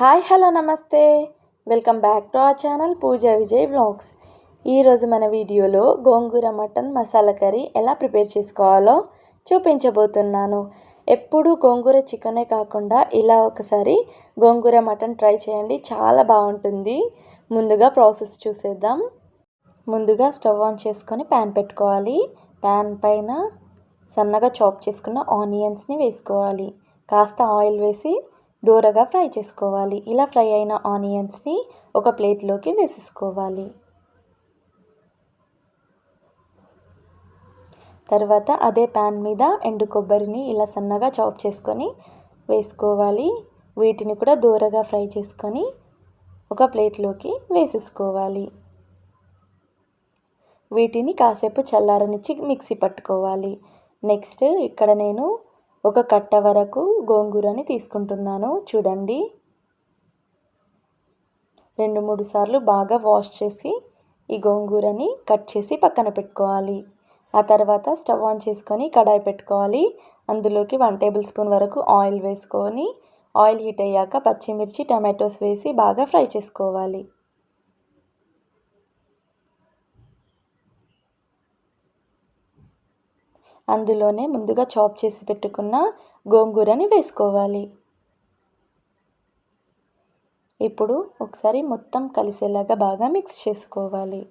Hi hello నమస్తే. Welcome back to a channel Pooja Vijay vlogs. ఈరోజు మన వీడియోలో గోంగూర మటన్ మసాలా కర్రీ ఎలా ప్రిపేర్ చేసుకోవాలో చూపించబోతున్నాను. ఎప్పుడు గోంగూర చికెనే కాకుండా ఇలా ఒకసారి గోంగూర మటన్ ట్రై చేయండి. చాలా బాగుంటుంది. ముందుగా ప్రాసెస్ చూసేద్దాం. ముందుగా స్టవ్ ఆన్ చేసుకొని ప్యాన్ పెట్టుకోవాలి. ప్యాన్ పైన సన్నగా చాప్ చేసుకున్న ఆనియన్స్ని వేసుకోవాలి. కాస్త ఆయిల్ వేసి దూరగా ఫ్రై చేసుకోవాలి. ఇలా ఫ్రై అయిన ఆనియన్స్ని ఒక ప్లేట్లోకి వేసేసుకోవాలి. తర్వాత అదే ప్యాన్ మీద ఎండు కొబ్బరిని ఇలా సన్నగా చాప్ చేసుకొని వేసుకోవాలి. వీటిని కూడా దూరగా ఫ్రై చేసుకొని ఒక ప్లేట్లోకి వేసేసుకోవాలి. వీటిని కాసేపు చల్లారనిచ్చి మిక్సీ పట్టుకోవాలి. నెక్స్ట్ ఇక్కడ నేను ఒక కట్ట వరకు గోంగూరని తీసుకుంటున్నాను. చూడండి. రెండు మూడు సార్లు బాగా వాష్ చేసి ఈ గోంగూరని కట్ చేసి పక్కన పెట్టుకోవాలి. ఆ తర్వాత స్టవ్ ఆన్ చేసుకొని కడాయి పెట్టుకోవాలి. అందులోకి వన్ టేబుల్ స్పూన్ వరకు ఆయిల్ వేసుకొని ఆయిల్ హీట్ అయ్యాక పచ్చిమిర్చి టమాటోస్ వేసి బాగా ఫ్రై చేసుకోవాలి. అందులోనే ముందుగా చాప్ చేసి పెట్టుకున్న గోంగూరని వేసుకోవాలి. ఇప్పుడు ఒకసారి మొత్తం కలిసేలాగా బాగా మిక్స్ చేసుకోవాలి.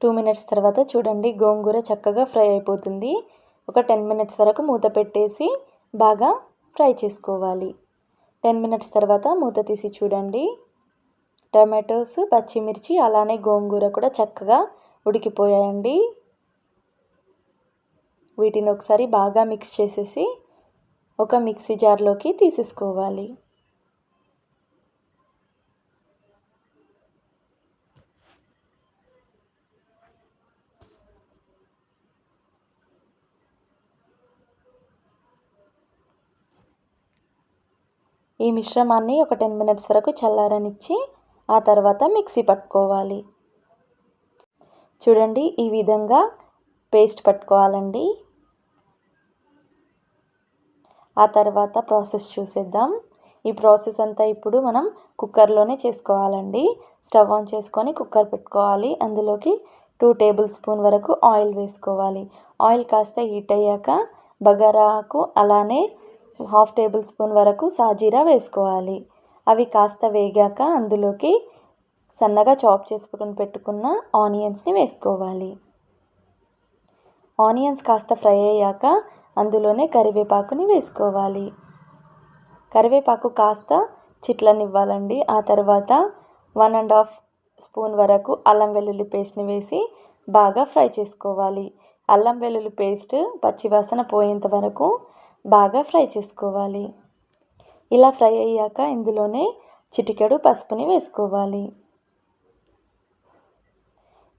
టూ మినిట్స్ తర్వాత చూడండి గోంగూర చక్కగా ఫ్రై అయిపోతుంది. ఒక టెన్ మినిట్స్ వరకు మూత పెట్టేసి బాగా ఫ్రై చేసుకోవాలి. టెన్ మినిట్స్ తర్వాత మూత తీసి చూడండి. టమాటోస్ పచ్చిమిర్చి అలానే గోంగూర కూడా చక్కగా ఉడికిపోయాయండి. వీటిని ఒకసారి బాగా మిక్స్ చేసేసి ఒక మిక్సీ జార్లోకి తీసేసుకోవాలి. ఈ మిశ్రమాన్ని ఒక టెన్ మినిట్స్ వరకు చల్లారనిచ్చి ఆ తర్వాత మిక్సీ పట్టుకోవాలి. చూడండి ఈ విధంగా పేస్ట్ పట్టుకోవాలండి. ఆ తర్వాత ప్రాసెస్ చూసేద్దాం. ఈ ప్రాసెస్ అంతా ఇప్పుడు మనం కుక్కర్లోనే చేసుకోవాలండి. స్టవ్ ఆన్ చేసుకొని కుక్కర్ పెట్టుకోవాలి. అందులోకి టూ టేబుల్ స్పూన్ వరకు ఆయిల్ వేసుకోవాలి. ఆయిల్ కాస్త హీట్ అయ్యాక బగారాకు అలానే హాఫ్ టేబుల్ స్పూన్ వరకు సాజీరా వేసుకోవాలి. అవి కాస్త వేగాక అందులోకి సన్నగా చాప్ చేసుకుని పెట్టుకున్న ఆనియన్స్ని వేసుకోవాలి. ఆనియన్స్ కాస్త ఫ్రై అయ్యాక అందులోనే కరివేపాకుని వేసుకోవాలి. కరివేపాకు కాస్త చిట్లనివ్వాలండి. ఆ తర్వాత వన్ అండ్ హాఫ్ స్పూన్ వరకు అల్లం వెల్లుల్లి పేస్ట్ని వేసి బాగా ఫ్రై చేసుకోవాలి. అల్లం వెల్లుల్లి పేస్ట్ పచ్చివాసన పోయేంత వరకు బాగా ఫ్రై చేసుకోవాలి. ఇలా ఫ్రై అయ్యాక ఇందులోనే చిటికెడు పసుపుని వేసుకోవాలి.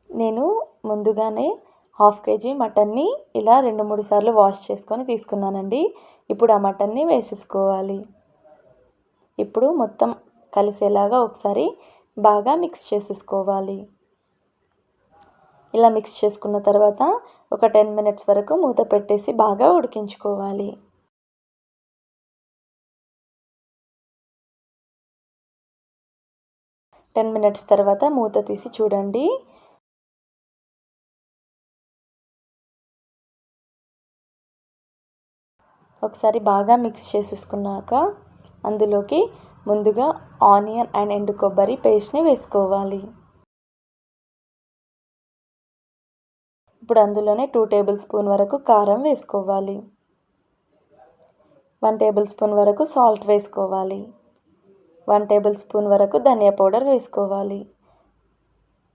నేను ముందుగానే హాఫ్ కేజీ మటన్ని ఇలా రెండు మూడు సార్లు వాష్ చేసుకొని తీసుకున్నానండి. ఇప్పుడు ఆ మటన్ని వేసేసుకోవాలి. ఇప్పుడు మొత్తం కలిసేలాగా ఒకసారి బాగా మిక్స్ చేసేసుకోవాలి. ఇలా మిక్స్ చేసుకున్న తర్వాత ఒక టెన్ మినిట్స్ వరకు మూత పెట్టేసి బాగా ఉడికించుకోవాలి. టెన్ మినిట్స్ తర్వాత మూత తీసి చూడండి. ఒకసారి బాగా మిక్స్ చేసేసుకున్నాక అందులోకి ముందుగా ఆనియన్ అండ్ ఎండు కొబ్బరి పేస్ట్ని వేసుకోవాలి. ఇప్పుడు అందులోనే టూ టేబుల్ స్పూన్ వరకు కారం వేసుకోవాలి. వన్ టేబుల్ స్పూన్ వరకు సాల్ట్ వేసుకోవాలి. వన్ టేబుల్ స్పూన్ వరకు ధనియా పౌడర్ వేసుకోవాలి.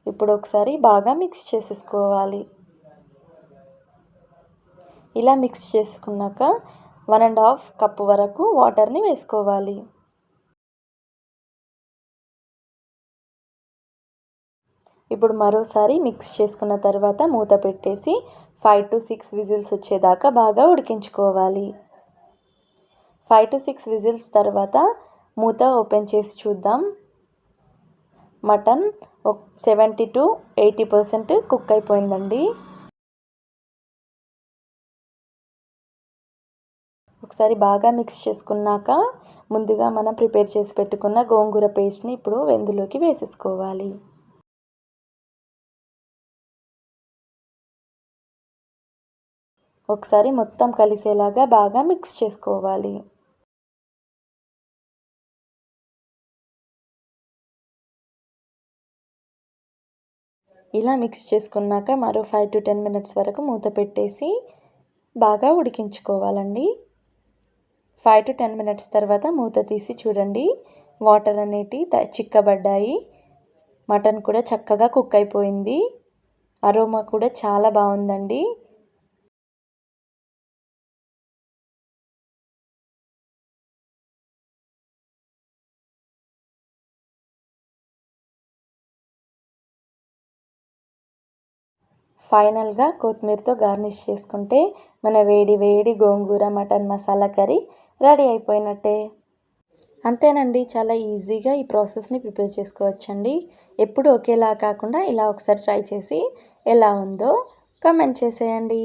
ఇప్పుడు ఒకసారి బాగా మిక్స్ చేసేసుకోవాలి. ఇలా మిక్స్ చేసుకున్నాక వన్ అండ్ హాఫ్ కప్పు వరకు వాటర్ని వేసుకోవాలి. ఇప్పుడు మరోసారి మిక్స్ చేసుకున్న తర్వాత మూత పెట్టేసి ఫైవ్ టు సిక్స్ విజిల్స్ వచ్చేదాకా బాగా ఉడికించుకోవాలి. ఫైవ్ టు సిక్స్ విజిల్స్ తర్వాత మూత ఓపెన్ చేసి చూద్దాం. Mutton seventy to eighty percent cook అయిపోయిందండి. ఒకసారి బాగా మిక్స్ చేసుకున్నాక ముందుగా మనం ప్రిపేర్ చేసి పెట్టుకున్న గోంగూర పేస్ట్ని ఇప్పుడు వెందులోకి వేసేసుకోవాలి. ఒకసారి మొత్తం కలిసేలాగా బాగా మిక్స్ చేసుకోవాలి. ఇలా మిక్స్ చేసుకున్నాక మరో ఫైవ్ టు టెన్ మినిట్స్ వరకు మూత పెట్టేసి బాగా ఉడికించుకోవాలండి. ఫైవ్ టు టెన్ మినిట్స్ తర్వాత మూత తీసి చూడండి. వాటర్ అనేటి చిక్కబడ్డాయి. మటన్ కూడా చక్కగా కుక్ అయిపోయింది. అరోమా కూడా చాలా బాగుందండి. ఫైనల్గా కొత్తిమీరతో గార్నిష్ చేసుకుంటే మన వేడి వేడి gongura mutton masala curry ready అయిపోయినట్టే. అంతేనండి చాలా ఈజీగా ఈ ప్రాసెస్ని ప్రిపేర్ చేసుకోవచ్చండి. ఎప్పుడు ఒకేలా కాకుండా ఇలా ఒకసారి ట్రై చేసి ఎలా ఉందో కమెంట్ చేసేయండి.